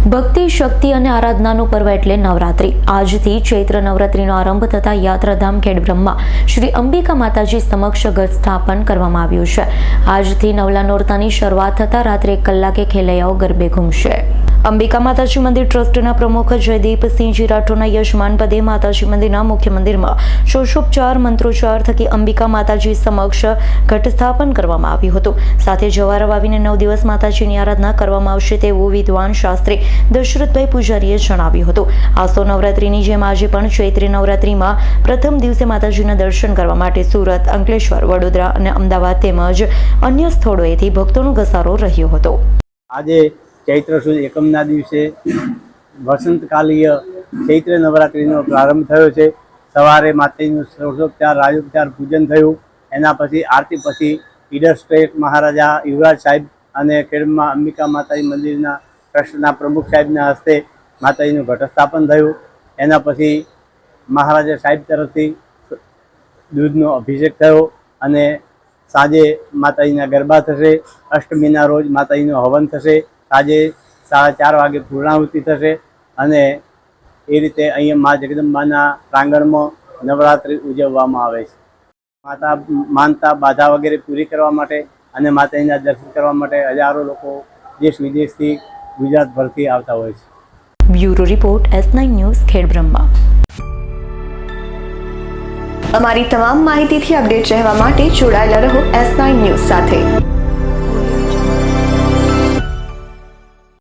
ભક્તિ, શક્તિ અને આરાધનાનું પર્વ એટલે નવરાત્રિ. આજથી ચૈત્ર નવરાત્રિનો આરંભ થતા યાત્રાધામ ખેડબ્રહ્મા શ્રી અંબિકા માતાજી સમક્ષ ગત સ્થાપન કરવામાં આવ્યું છે. આજથી નવલા નોરતાની શરૂઆત થતાં રાત્રે એક કલાકે ખેલૈયાઓ ગરબે ઘૂમશે. અંબિકા માતાજી મંદિર ટ્રસ્ટના પ્રમુખ જયદીપસિંહજી રાઠોડના યજમાન પદે માતાજી મંદિરના મુખ્ય મંદિરમાં ષોષોપચાર મંત્રોચ્ચાર થકી અંબિકા માતાજી સમક્ષ ઘટ સ્થાપન કરવામાં આવ્યું હતું. સાથે જવારા વાવીને નવ દિવસ માતાજીની આરાધના કરવામાં આવશે તેવું વિદ્વાન શાસ્ત્રી દશરથભાઈ પૂજારીએ જણાવ્યું હતું. આસો નવરાત્રિની જેમ આજે પણ ચૈત્રી નવરાત્રિમાં પ્રથમ દિવસે માતાજીના દર્શન કરવા માટે સુરત, અંકલેશ્વર, વડોદરા અને અમદાવાદ તેમજ અન્ય સ્થળોએથી ભક્તોનો ઘસારો રહ્યો હતો. આજે ચૈત્ર સુદ એકમના દિવસે વસંતકાલીય ચૈત્ર નવરાત્રિનો પ્રારંભ થયો છે. સવારે માતાજીનું ષોડશોપચાર રાજોપચાર પૂજન થયું. એના પછી આરતી પછી ઈડર સ્ટેટ મહારાજા યુવરાજ સાહેબ અને ખેડમાં અંબિકા માતાજી મંદિરના ટ્રસ્ટના પ્રમુખ સાહેબના હસ્તે માતાજીનું ઘટસ્થાપન થયું. એના પછી મહારાજા સાહેબ તરફથી દૂધનો અભિષેક થયો અને સાંજે માતાજીના ગરબા થશે. અષ્ટમીના રોજ માતાજીનું હવન થશે. સાંજે સાડા ચાર વાગે પૂર્ણાહુતિ થશે અને એ રીતે અહીંયા મા જગદંબાના પ્રાંગણમાં નવરાત્રિ ઉજવવામાં આવે છે. માતા માનતા બાધા વગેરે પૂરી કરવા માટે અને માતાજીના દર્શન કરવા માટે હજારો લોકો દેશ વિદેશથી ગુજરાતભરથી આવતા હોય છે. Bureau report S nine news Khedbrahma. અમારી તમામ માહિતીથી અપડેટ રહેવા માટે જોડાયેલા રહો એસ નાઇન ન્યૂઝ સાથે.